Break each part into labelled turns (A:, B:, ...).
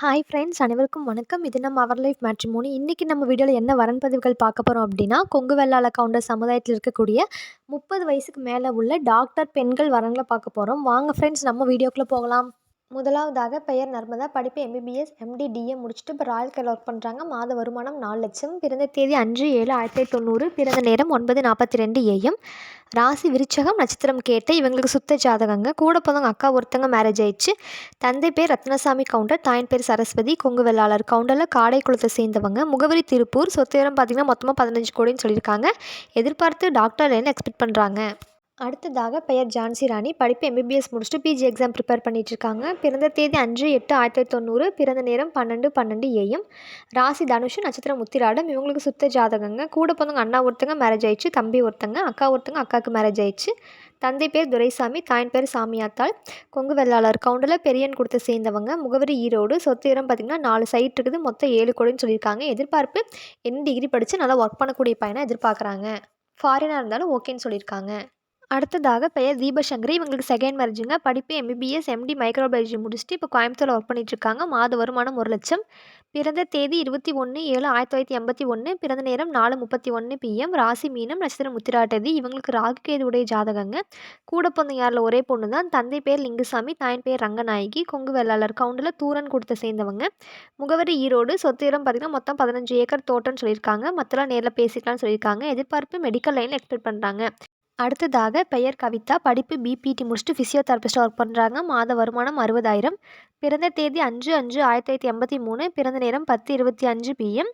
A: Hi friends அனைவருக்கும் வணக்கம். இது நம்ம அவர் லைஃப் மேட்ரிமோனி இன்றைக்கி நம்ம வீடியோவில் என்ன வரன்பதிவுகள் பார்க்க போகிறோம் அப்படின்னா கொங்கு வெள்ளாள கவுண்டர் சமுதாயத்தில் இருக்கக்கூடிய முப்பது வயசுக்கு மேலே உள்ள டாக்டர் பெண்கள் வரங்களை பார்க்க போகிறோம் வாங்க ஃப்ரெண்ட்ஸ் நம்ம வீடியோக்குள்ளே போகலாம். முதலாவதாக பெயர் நர்மதா படிப்பு எம்பிபிஎஸ் எம்டி டிஏ முடிச்சுட்டு இப்போ ராயல் கேல ஒர்க் பண்ணுறாங்க மாத வருமானம் நாலு லட்சம். பிறந்த தேதி அஞ்சு ஏழு ஆயிரத்தி தொள்ளாயிரத்தி தொண்ணூறு. பிறந்த நேரம் ஒன்பது நாற்பத்தி ரெண்டு ஏஎம் ராசி விருச்சகம் நட்சத்திரம் கேட்டு இவங்களுக்கு சுத்த ஜாதகங்க. கூட பிறந்தவங்க அக்கா ஒருத்தங்க மேரேஜ் ஆயிடுச்சு. தந்தை பேர் ரத்னசாமி கவுண்டர் தாயின் பேர் சரஸ்வதி கொங்கு வெள்ளாளர் கவுண்டரில் காடை குளத்தை சேர்ந்தவங்க. முகவரி திருப்பூர். சொத்து விவரம் பார்த்திங்கன்னா மொத்தமாக பதினஞ்சு கோடின்னு சொல்லியிருக்காங்க. எதிர்பார்த்து டாக்டர் என்ன எக்ஸ்பெக்ட் பண்ணுறாங்க அடுத்ததாக பெயர் ஜான்சி ராணி. படிப்பு எம்பிபிஎஸ் முடிச்சுட்டு பிஜி எக்ஸாம் ப்ரிப்பேர் பண்ணிட்டு இருக்காங்க பிறந்த தேதி அஞ்சு எட்டு ஆயிரத்தி தொள்ளாயிரத்தி தொண்ணூறு பிறந்த நேரம் பன்னெண்டு பன்னெண்டு ஏஎம் ராசி தனுஷு நட்சத்திரம் முத்திராடம். இவங்களுக்கு சுத்த ஜாதகங்க. கூட பிறந்தவங்க அண்ணா ஒருத்தங்க மேரேஜ் ஆயிடுச்சு. தம்பி ஒருத்தங்க அக்கா ஒருத்தங்க அக்காவுக்கு மேரேஜ் ஆயிடுச்சு. தந்தை பேர் துரைசாமி தாயின் பேர் சாமியாத்தாள். கொங்கு வெள்ளாளர் கவுண்டரில் பெரியன் கொடுத்து சேர்ந்தவங்க. முகவரி ஈரோடு. சொத்து இடம் பார்த்திங்கன்னா நாலு சைட் இருக்குது. மொத்தம் ஏழு கோடின்னு சொல்லியிருக்காங்க. எதிர்பார்ப்பு என்ன டிகிரி படித்து நல்லா ஒர்க் பண்ணக்கூடிய பையனை எதிர்பார்க்குறாங்க. ஃபாரினாக இருந்தாலும் ஓகேன்னு சொல்லியிருக்காங்க. அடுத்ததாக பெயர் தீபசங்கரி. இவங்களுக்கு செகண்ட் மேரேஜுங்க படிப்பு எம்பிபிஎஸ் எம்டி மைக்ரோபயாலஜி முடிச்சுட்டு இப்போ கோயம்புத்தூரில் ஒர்க் பண்ணிட்டுருக்காங்க. மாத வருமானம் ஒரு லட்சம். பிறந்த தேதி இருபத்தி ஒன்று ஏழு ஆயிரத்தி தொள்ளாயிரத்தி எண்பத்தி ஒன்று பிறந்த நேரம் நாலு முப்பத்தி ஒன்று பிஎம் ராசி மீனம் நட்சத்திரம் முத்திராட்டதி இவங்களுக்கு ராகுகேது உடைய ஜாதகங்க. கூட பிறந்த யாரில் ஒரே பொண்ணு தான் தந்தை பேர் லிங்குசாமி தாயின் பேர் ரங்கநாயகி. கொங்கு வெள்ளாளர் கவுண்டில் தூரன் கொடுத்த சேர்ந்தவங்க. முகவரி ஈரோடு. சொத்து இடம் பார்த்திங்கன்னா மொத்தம் பதினஞ்சு ஏக்கர் தோட்டம்னு சொல்லியிருக்காங்க. மற்றெல்லாம் நேரில் பேசிக்கலாம்னு சொல்லியிருக்காங்க. எதிர்பார்ப்பு மெடிக்கல் லைனில் எக்ஸ்பெக்ட் பண்ணுறாங்க அடுத்ததாக பெயர் கவிதா படிப்பு பிபிடி முடிச்சுட்டு ஃபிசியோதெரபிஸ்ட்டாக ஒர்க் பண்ணுறாங்க மாத வருமானம் அறுபதாயிரம். பிறந்த தேதி அஞ்சு அஞ்சு ஆயிரத்தி தொள்ளாயிரத்தி எண்பத்தி மூணு. பிறந்த நேரம் பத்து இருபத்தி அஞ்சு பிஎம்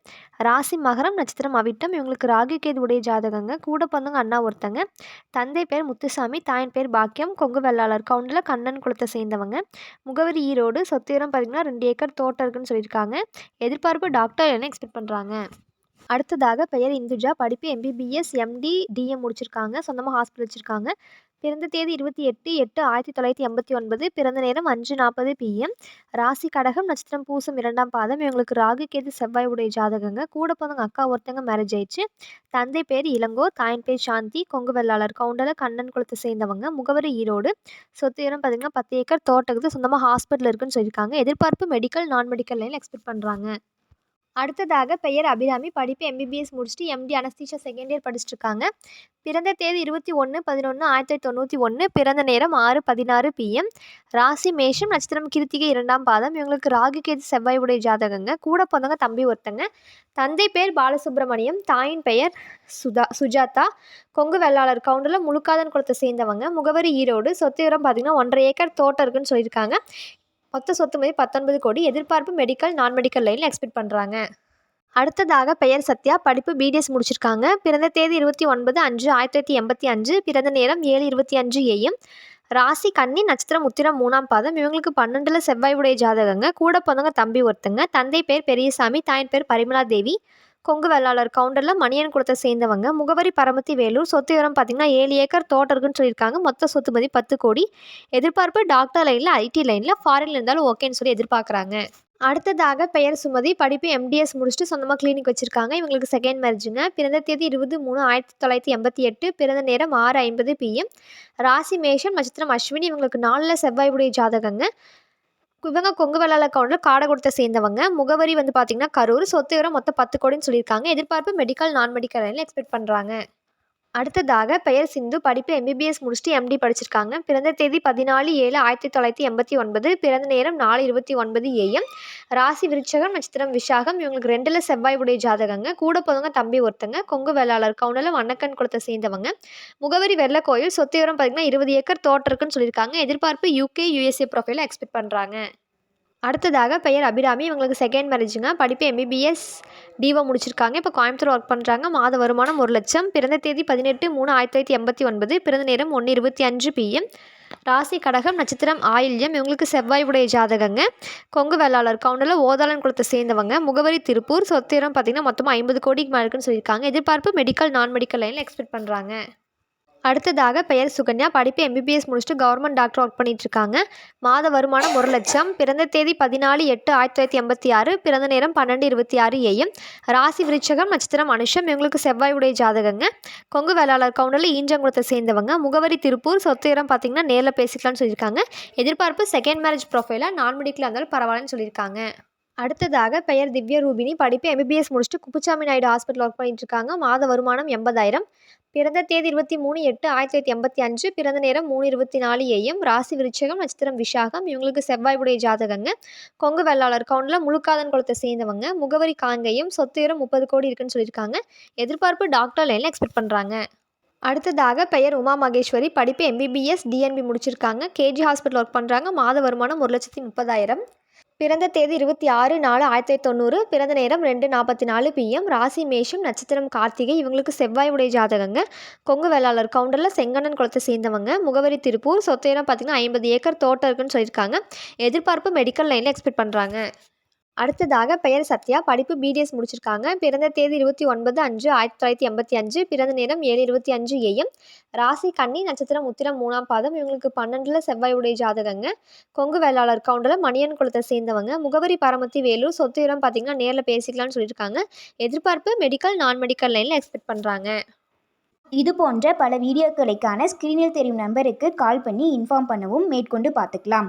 A: ராசி மகரம் நட்சத்திரம் அவிட்டம். இவங்களுக்கு ராகு கேது உடைய ஜாதகங்க. கூட பிறந்தவங்க அண்ணா ஒருத்தங்க. தந்தை பேர் முத்துசாமி தாயின் பேர் பாக்கியம். கொங்கு வெள்ளாளர் கவுண்டில் கண்ணன் குளத்தை சேர்ந்தவங்க. முகவரி ஈரோடு. சொத்துரம் பார்த்திங்கன்னா ரெண்டு ஏக்கர் தோட்டம் இருக்குன்னு சொல்லியிருக்காங்க. எதிர்பார்ப்பு டாக்டர் என்ன எக்ஸ்பெக்ட் பண்ணுறாங்க அடுத்ததாக பெயர் இந்துஜா. படிப்பு எம்பிபிஎஸ் எம்டி டிஎம் முடிச்சிருக்காங்க. சொந்தமாக ஹாஸ்பிட்டல் வச்சுருக்காங்க. பிறந்த தேதி இருபத்தி எட்டு எட்டு ஆயிரத்தி தொள்ளாயிரத்தி எண்பத்தி ஒன்பது. பிறந்த நேரம் அஞ்சு நாற்பது பிஎம் ராசி கடகம் நட்சத்திரம் பூசம் இரண்டாம் பாதம். இவங்களுக்கு ராகு கேது செவ்வாய் உடைய ஜாதகங்க. கூட பிறந்தவங்க அக்கா ஒருத்தங்க மேரேஜ் ஆயிடுச்சு. தந்தை பேர் இளங்கோ தாயின் பேர் சாந்தி. கொங்கு வெள்ளாளர் கவுண்டரில் கண்ணன் குளத்தை சேர்ந்தவங்க. முகவரி ஈரோடு. சொத்து இடம் பார்த்திங்கன்னா பத்து ஏக்கர் தோட்டத்துக்கு சொந்தமாக ஹாஸ்பிட்டல் இருக்குன்னு சொல்லியிருக்காங்க. எதிர்பார்ப்பு மெடிக்கல் நான் மெடிக்கல் லைன் எக்ஸ்பெக்ட் பண்ணுறாங்க அடுத்ததாக பெயர் அபிராமி. படிப்பு எம்பிபிஎஸ் முடிச்சுட்டு எம்டி அனஸ்தீஷா செகண்ட் இயர் படிச்சுட்ருக்காங்க. பிறந்த தேதி இருபத்தி ஒன்று பதினொன்று ஆயிரத்தி தொள்ளாயிரத்தி தொண்ணூற்றி ஒன்று பிறந்த நேரம் ஆறு பதினாறு பிஎம் ராசி மேஷம் நட்சத்திரம் கிருத்திகை இரண்டாம் பாதம். இவங்களுக்கு ராகு கேது செவ்வாய் உடைய ஜாதகங்க. கூட பிறந்தவங்க தம்பி ஒருத்தங்க. தந்தை பேர் பாலசுப்ரமணியம். தாயின் பெயர் சுதா சுஜாதா. கொங்கு வெள்ளாளர் கவுண்டரில் முழுக்காதன் குளத்தை சேர்ந்தவங்க. முகவரி ஈரோடு. சொத்து விவரம் பார்த்திங்கன்னா ஒன்றரை ஏக்கர் தோட்டம் இருக்குன்னு சொல்லியிருக்காங்க. மொத்த சொத்து மதிப்பு பத்தொன்பது கோடி எதிர்பார்ப்பு மெடிக்கல் நான் மெடிக்கல் லைனில் எக்ஸ்பெக்ட் பண்ணுறாங்க அடுத்ததாக பெயர் சத்யா படிப்பு பிடிஎஸ் முடிச்சிருக்காங்க. பிறந்த தேதி இருபத்தி ஒன்பது அஞ்சு ஆயிரத்தி தொள்ளாயிரத்தி எண்பத்தி அஞ்சு பிறந்த நேரம் ஏழு இருபத்தி அஞ்சு ஏஎம் ராசி கன்னி நட்சத்திரம் உத்திரம் மூணாம் பாதம். இவங்களுக்கு பன்னெண்டில் செவ்வாய் உடைய ஜாதகங்க. கூட பிறந்தவங்க தம்பி ஒருத்தங்க. தந்தை பேர் பெரியசாமி தாயின் பேர் பரிமலா தேவி. கொங்கு வெள்ளாளர் கவுண்டரில் மணியன் குளத்தை சேர்ந்தவங்க. முகவரி பரமத்தி வேலூர் சொத்து விவரம் பார்த்திங்கன்னா ஏழு ஏக்கர் தோட்டம் இருக்குன்னு சொல்லியிருக்காங்க. மொத்த சொத்து மதி பத்து கோடி. எதிர்பார்ப்பு டாக்டர் லைனில் ஐடி லைனில் ஃபாரின்ல இருந்தாலும் ஓகேன்னு சொல்லி எதிர்பார்க்குறாங்க. அடுத்ததாக பெயர் சுமதி படிப்பு எம்டிஎஸ் முடிச்சுட்டு சொந்தமாக கிளினிக் வச்சுருக்காங்க. இவங்களுக்கு செகண்ட் மேரேஜுங்க பிறந்த தேதி இருபது மூணு ஆயிரத்தி தொள்ளாயிரத்தி எண்பத்தி எட்டு. பிறந்த நேரம் ஆறு ஐம்பது பிஎம் ராசி மேஷம் நட்சத்திரம் அஸ்வினி இவங்களுக்கு நாலில் செவ்வாய் உடைய ஜாதகங்க. இவங்க கொங்கு வெள்ளாள கவுண்டர் காடகுடத்தை சேர்ந்தவங்க. முகவரி வந்து பார்த்தீங்கன்னா கரூர். சொத்து விவரம் மொத்தம் பத்து கோடின்னு சொல்லியிருக்காங்க. எதிர்பார்ப்பு மெடிக்கல் நான் மெடிக்கல் லைனில் எக்ஸ்பெக்ட் பண்ணுறாங்க அடுத்ததாக பெயர் சிந்து படிப்பு எம்பிபிஎஸ் முடிச்சுட்டு எம்டி படிச்சிருக்காங்க. பிறந்த தேதி பதினாலு ஏழு ஆயிரத்தி தொள்ளாயிரத்தி எண்பத்தி ஒன்பது. பிறந்த நேரம் நாலு இருபத்தி ஒன்பது ஏஎம் ராசி விருச்சகம் நட்சத்திரம் விஷாகம் இவங்களுக்கு ரெண்டில் செவ்வாய் உடைய ஜாதகங்க. கூட போதவங்க தம்பி ஒருத்தங்க. கொங்கு வேளாளர் கவுனில் வண்ணக்கன் குளத்தை சேர்ந்தவங்க. முகவரி வெள்ள கோயில். சொத்து விவரம் பார்த்திங்கன்னா இருபது ஏக்கர் தோட்டம் இருக்குன்னு சொல்லியிருக்காங்க. எதிர்பார்ப்பு யூகே யூஎஸ்ஏ ப்ரொஃபைல எக்ஸ்பெக்ட் பண்ணுறாங்க அடுத்ததாக பெயர் அபிராமி. இவங்களுக்கு செகண்ட் மேரேஜுங்க படிப்பு எம்பிபிஎஸ் டிவோ முடிச்சிருக்காங்க. இப்போ கோயம்புத்தூர் ஒர்க் பண்ணுறாங்க மாத வருமானம் ஒரு லட்சம். பிறந்த தேதி பதினெட்டு மூணு ஆயிரத்தி தொள்ளாயிரத்தி எண்பத்தி ஒன்பது. பிறந்த நேரம் ஒன்று இருபத்தி அஞ்சு பிஎம் ராசி கடகம் நட்சத்திரம் ஆயில்யம். இவங்களுக்கு செவ்வாய் உடைய ஜாதகங்க. கொங்கு வேளாளர் கவுண்டில் ஓதாளன் குளத்தை சேர்ந்தவங்க. முகவரி திருப்பூர். சொத்திரம் பார்த்திங்கன்னா மொத்தமாக ஐம்பது கோடிக்கு மேலே இருக்குன்னு சொல்லியிருக்காங்க. எதிர்பார்ப்பு மெடிக்கல் நான் மெடிக்கல் லைனில் எக்ஸ்பெக்ட் பண்ணுறாங்க அடுத்ததாக பெயர் சுகன்யா. படிப்பு எம்பிபிஎஸ் முடிச்சுட்டு கவர்மெண்ட் டாக்டர் ஒர்க் பண்ணிகிட்ருக்காங்க மாத வருமானம் ஒரு லட்சம். பிறந்த தேதி பதினாலு எட்டு ஆயிரத்தி தொள்ளாயிரத்தி எண்பத்தி ஆறு. பிறந்த நேரம் பன்னெண்டு இருபத்தி ஆறு ஏஎம் ராசி விருச்சகம் நட்சத்திரம் அனுஷம். இவங்களுக்கு செவ்வாய் உடைய ஜாதகங்க. கொங்கு வேளாளர் கவுண்டரில் ஈஞ்சங்குளத்தை சேர்ந்தவங்க. முகவரி திருப்பூர் சொத்து இடம் பார்த்திங்கன்னா நேரில் பேசிக்கலாம்னு சொல்லியிருக்காங்க. எதிர்பார்ப்பு செகண்ட் மேரேஜ் ப்ரொஃபைலாக நான் மெடிக்கலாக இருந்தாலும் பரவாயில்லன்னு சொல்லியிருக்காங்க. அடுத்ததாக பெயர் திவ்ய ரூபினி. படிப்பு எம்பிபிஎஸ் முடிச்சுட்டு குப்புசாமி நாயுடு ஹாஸ்பிட்டல் ஒர்க் பண்ணிட்டு இருக்காங்க. மாத வருமானம் எண்பதாயிரம். பிறந்த தேதி இருபத்தி மூணு எட்டு ஆயிரத்தி தொள்ளாயிரத்தி எண்பத்தி அஞ்சு. பிறந்த நேரம் மூணு இருபத்தி நாலு ஏஎம் ராசி விருச்சகம் நட்சத்திரம் விஷாகம் இவங்களுக்கு செவ்வாய் உடைய ஜாதகங்க. கொங்கு வெள்ளாளர் கவுண்டில் முழுக்காதன் குளத்தை சேர்ந்தவங்க. முகவரி காங்கேயம் சொத்து உயரம் முப்பது கோடி இருக்குன்னு சொல்லியிருக்காங்க. எதிர்பார்ப்பு டாக்டர் லைனில் எக்ஸ்பெக்ட் பண்ணுறாங்க அடுத்ததாக பெயர் உமா மகேஸ்வரி. படிப்பு எம்பிபிஎஸ் டிஎன்பி முடிச்சிருக்காங்க. கேஜி ஹாஸ்பிட்டல் ஒர்க் பண்ணுறாங்க மாத வருமானம் ஒரு லட்சத்தி முப்பதாயிரம். பிறந்த தேதி இருபத்தி ஆறு நாலு ஆயிரத்தி தொள்ளாயிரத்தி தொண்ணூறு பிறந்த நேரம் ரெண்டு நாற்பத்தி நாலு பிஎம் ராசி மேஷம் நட்சத்திரம் கார்த்திகை இவங்களுக்கு செவ்வாய் உடைய ஜாதகங்க. கொங்கு வேளாளர் கவுண்டரில் செங்கண்ணன் குளத்தை சேர்ந்தவங்க. முகவரி திருப்பூர் சொத்தேரம் பார்த்திங்கன்னா ஐம்பது ஏக்கர் தோட்டம் இருக்குன்னு சொல்லியிருக்காங்க. எதிர்பார்ப்பு மெடிக்கல் லைனில் எக்ஸ்பெக்ட் பண்ணுறாங்க அடுத்ததாக பெயர் சத்யா. படிப்பு பிடிஎஸ் முடிச்சிருக்காங்க. பிறந்த தேதி இருபத்தி ஒன்பது அஞ்சு ஆயிரத்தி தொள்ளாயிரத்தி எண்பத்தி அஞ்சு. பிறந்த நேரம் ஏழு இருபத்தி அஞ்சு ஏஎம் ராசி கன்னி நட்சத்திரம் உத்திரம் மூணாம் பாதம். இவங்களுக்கு பன்னெண்டில் செவ்வாய் உடைய ஜாதகங்க. கொங்கு வேளாளர் கவுண்டரில் மணியன் குளத்தை சேர்ந்தவங்க. முகவரி பரமத்தி வேலூர். சொத்து இடம் பார்த்தீங்கன்னா நேரில் பேசிக்கலாம்னு சொல்லியிருக்காங்க. எதிர்பார்ப்பு மெடிக்கல் நான் மெடிக்கல் லைனில் எக்ஸ்பெக்ட் பண்ணுறாங்க
B: இது போன்ற பல வீடியோக்களுக்கான ஸ்க்ரீனில் தெரியும் நம்பருக்கு கால் பண்ணி இன்ஃபார்ம் பண்ணவும் மேற்கொண்டு பார்த்துக்கலாம்.